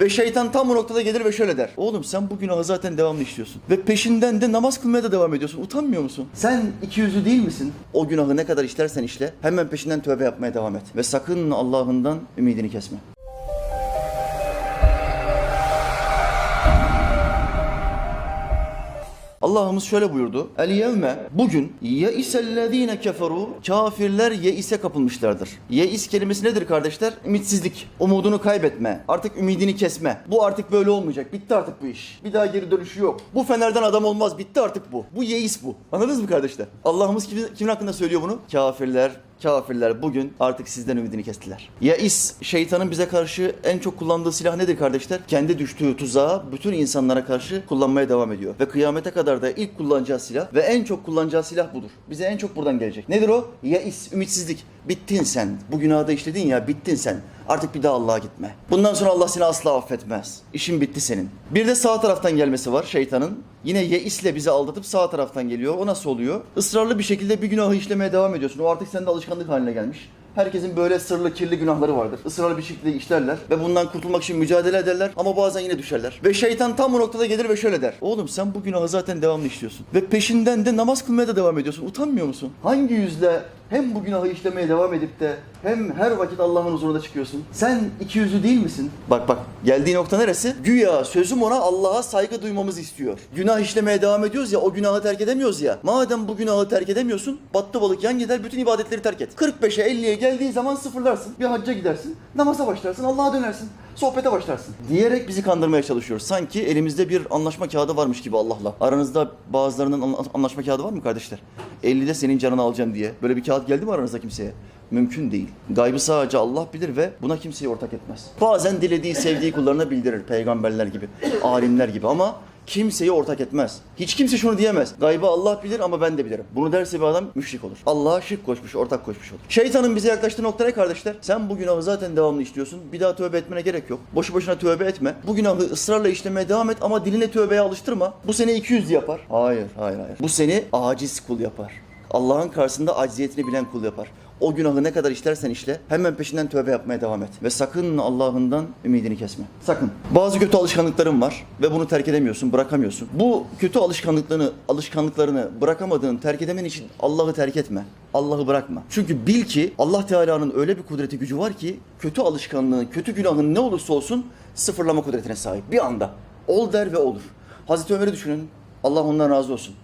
Ve şeytan tam bu noktada gelir ve şöyle der. Oğlum sen bu günahı zaten devamlı işliyorsun. Ve peşinden de namaz kılmaya da devam ediyorsun. Utanmıyor musun? Sen iki yüzlü değil misin? O günahı ne kadar işlersen işle. Hemen peşinden tövbe yapmaya devam et. Ve sakın Allah'ından ümidini kesme. Allah'ımız şöyle buyurdu. El yevme bugün yeisellezine keferu kafirler yeise kapılmışlardır. Yeis kelimesi nedir kardeşler? Ümitsizlik, umudunu kaybetme, artık ümidini kesme. Bu artık böyle olmayacak. Bitti artık bu iş. Bir daha geri dönüşü yok. Bu fenerden adam olmaz. Bitti artık bu. Bu yeis bu. Anladınız mı kardeşler? Allah'ımız kimin, kimin hakkında söylüyor bunu? Kafirler, Kafirler bugün artık sizden ümidini kestiler. Yeis, şeytanın bize karşı en çok kullandığı silah nedir kardeşler? Kendi düştüğü tuzağı bütün insanlara karşı kullanmaya devam ediyor. Ve kıyamete kadar da ilk kullanacağı silah ve en çok kullanacağı silah budur. Bize en çok buradan gelecek. Nedir o? Yeis, ümitsizlik. Bittin sen. Bu günahı da işledin ya, bittin sen. Artık bir daha Allah'a gitme. Bundan sonra Allah seni asla affetmez. İşin bitti senin. Bir de sağ taraftan gelmesi var şeytanın. Yine yeisle bizi aldatıp sağ taraftan geliyor. O nasıl oluyor? Israrlı bir şekilde bir günahı işlemeye devam ediyorsun. O artık sende alışkanlık haline gelmiş. Herkesin böyle sırlı kirli günahları vardır. Israrlı bir şekilde işlerler ve bundan kurtulmak için mücadele ederler ama bazen yine düşerler. Ve şeytan tam bu noktada gelir ve şöyle der. Oğlum sen bu günahı zaten devamlı işliyorsun. Ve peşinden de namaz kılmaya da devam ediyorsun. Utanmıyor musun? Hangi yüzle hem bu günahı işlemeye devam edip de hem her vakit Allah'ın huzuruna çıkıyorsun. Sen iki yüzlü değil misin? Bak bak geldiği nokta neresi? Güya sözüm ona Allah'a saygı duymamızı istiyor. Günah işlemeye devam ediyoruz ya o günahı terk edemiyoruz ya. Madem bu günahı terk edemiyorsun battı balık yan gider bütün ibadetleri terk et. 45'e 50'ye geldiği zaman sıfırlarsın. Bir hacca gidersin. Namaza başlarsın. Allah'a dönersin. Sohbete başlarsın. Diyerek bizi kandırmaya çalışıyor. Sanki elimizde bir anlaşma kağıdı varmış gibi Allah'la. Aranızda bazılarının anla- anlaşma kağıdı var mı kardeşler? 50'de senin canını alacağım diye. Böyle bir kağıt geldi mi aranızda kimseye? Mümkün değil. Gaybı sadece Allah bilir ve buna kimseyi ortak etmez. Bazen dilediği, sevdiği kullarına bildirir. Peygamberler gibi, alimler gibi ama kimseyi ortak etmez. Hiç kimse şunu diyemez. Gaybı Allah bilir ama ben de bilirim. Bunu derse bir adam müşrik olur. Allah'a şirk koşmuş, ortak koşmuş olur. Şeytanın bize yaklaştığı nokta ne kardeşler? Sen bu günahı zaten devamlı işliyorsun. Bir daha tövbe etmene gerek yok. Boşu boşuna tövbe etme. Bu günahı ısrarla işlemeye devam et ama diline tövbeye alıştırma. Bu seni 200 yapar. Hayır, hayır, hayır. Bu seni aciz kul yapar. Allah'ın karşısında acziyetini bilen kul yapar. O günahı ne kadar işlersen işle hemen peşinden tövbe yapmaya devam et. Ve sakın Allah'ından ümidini kesme. Sakın. Bazı kötü alışkanlıkların var ve bunu terk edemiyorsun, bırakamıyorsun. Bu kötü alışkanlıklarını, alışkanlıklarını bırakamadığın, terk edemen için Allah'ı terk etme. Allah'ı bırakma. Çünkü bil ki Allah Teala'nın öyle bir kudreti gücü var ki kötü alışkanlığın, kötü günahın ne olursa olsun sıfırlama kudretine sahip. Bir anda. Ol der ve olur. Hazreti Ömer'i düşünün. Allah ondan razı olsun.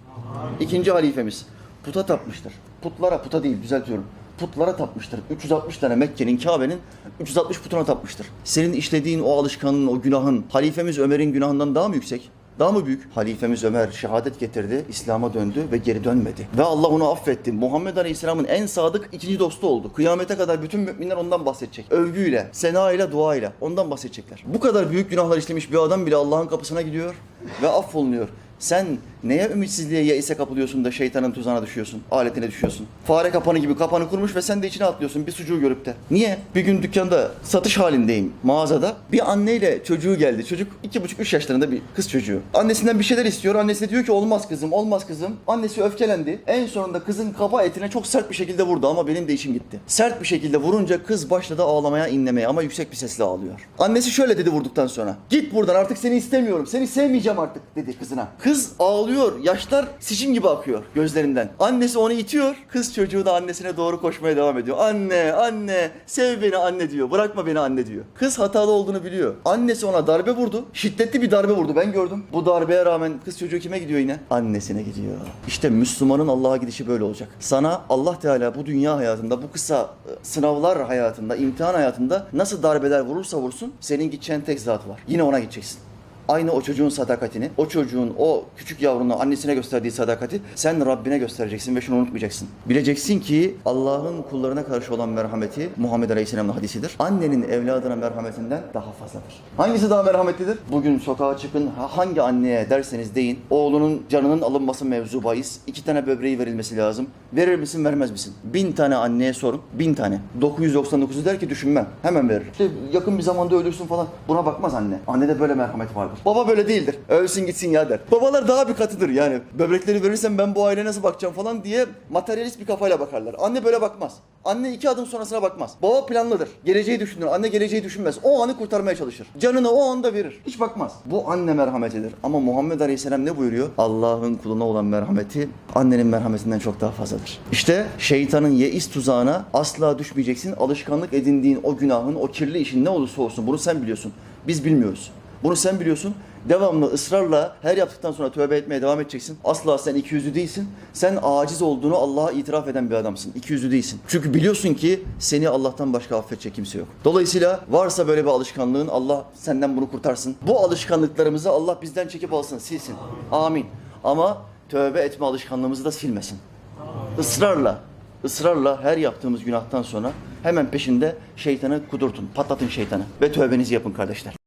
İkinci halifemiz puta tapmıştır. Putlara, puta değil düzeltiyorum. Putlara tapmıştır. 360 tane Mekke'nin, Kabe'nin 360 putuna tapmıştır. Senin işlediğin o alışkanlığın, o günahın halifemiz Ömer'in günahından daha mı yüksek? Daha mı büyük? Halifemiz Ömer şehadet getirdi, İslam'a döndü ve geri dönmedi. Ve Allah onu affetti. Muhammed Aleyhisselam'ın en sadık ikinci dostu oldu. Kıyamete kadar bütün müminler ondan bahsedecek. Övgüyle, sena ile, dua ile ondan bahsedecekler. Bu kadar büyük günahlar işlemiş bir adam bile Allah'ın kapısına gidiyor ve affolunuyor. Sen neye ümitsizliğe ya ise kapılıyorsun da şeytanın tuzağına düşüyorsun, aletine düşüyorsun. Fare kapanı gibi kapanı kurmuş ve sen de içine atlıyorsun bir sucuğu görüp de. Niye? Bir gün dükkanda satış halindeyim mağazada. Bir anneyle çocuğu geldi. Çocuk iki buçuk üç yaşlarında bir kız çocuğu. Annesinden bir şeyler istiyor. Annesi diyor ki olmaz kızım, olmaz kızım. Annesi öfkelendi. En sonunda kızın kafa etine çok sert bir şekilde vurdu ama benim de işim gitti. Sert bir şekilde vurunca kız başladı ağlamaya, inlemeye ama yüksek bir sesle ağlıyor. Annesi şöyle dedi vurduktan sonra. Git buradan artık seni istemiyorum. Seni sevmeyeceğim artık dedi kızına. Kız ağlıyor. Yaşlar sicim gibi akıyor gözlerinden. Annesi onu itiyor. Kız çocuğu da annesine doğru koşmaya devam ediyor. Anne, anne, sev beni anne diyor. Bırakma beni anne diyor. Kız hatalı olduğunu biliyor. Annesi ona darbe vurdu. Şiddetli bir darbe vurdu. Ben gördüm. Bu darbeye rağmen kız çocuğu kime gidiyor yine? Annesine gidiyor. İşte Müslümanın Allah'a gidişi böyle olacak. Sana Allah Teala bu dünya hayatında, bu kısa e, sınavlar hayatında, imtihan hayatında nasıl darbeler vurursa vursun senin gideceğin tek zat var. Yine ona gideceksin. Aynı o çocuğun sadakatini, o çocuğun o küçük yavruna annesine gösterdiği sadakati sen Rabbine göstereceksin ve şunu unutmayacaksın. Bileceksin ki Allah'ın kullarına karşı olan merhameti Muhammed Aleyhisselam'ın hadisidir. Annenin evladına merhametinden daha fazladır. Hangisi daha merhametlidir? Bugün sokağa çıkın ha- hangi anneye derseniz deyin oğlunun canının alınması mevzu bahis. iki tane böbreği verilmesi lazım. Verir misin vermez misin? Bin tane anneye sorun. Bin tane. 999'u der ki düşünmem. Hemen verir. İşte yakın bir zamanda ölürsün falan. Buna bakmaz anne. Annede böyle merhamet vardır. Baba böyle değildir. Ölsün gitsin ya der. Babalar daha bir katıdır yani. Böbrekleri verirsem ben bu aileye nasıl bakacağım falan diye materyalist bir kafayla bakarlar. Anne böyle bakmaz. Anne iki adım sonrasına bakmaz. Baba planlıdır. Geleceği düşünür. Anne geleceği düşünmez. O anı kurtarmaya çalışır. Canını o anda verir. Hiç bakmaz. Bu anne merhametidir. Ama Muhammed Aleyhisselam ne buyuruyor? Allah'ın kuluna olan merhameti annenin merhametinden çok daha fazladır. İşte şeytanın yeis tuzağına asla düşmeyeceksin. Alışkanlık edindiğin o günahın, o kirli işin ne olursa olsun bunu sen biliyorsun. Biz bilmiyoruz. Bunu sen biliyorsun. Devamlı ısrarla her yaptıktan sonra tövbe etmeye devam edeceksin. Asla sen iki yüzlü değilsin. Sen aciz olduğunu Allah'a itiraf eden bir adamsın. İki yüzlü değilsin. Çünkü biliyorsun ki seni Allah'tan başka affedecek kimse yok. Dolayısıyla varsa böyle bir alışkanlığın Allah senden bunu kurtarsın. Bu alışkanlıklarımızı Allah bizden çekip alsın, silsin. Amin. Ama tövbe etme alışkanlığımızı da silmesin. Israrla, ısrarla her yaptığımız günahtan sonra hemen peşinde şeytanı kudurtun, patlatın şeytanı ve tövbenizi yapın kardeşler.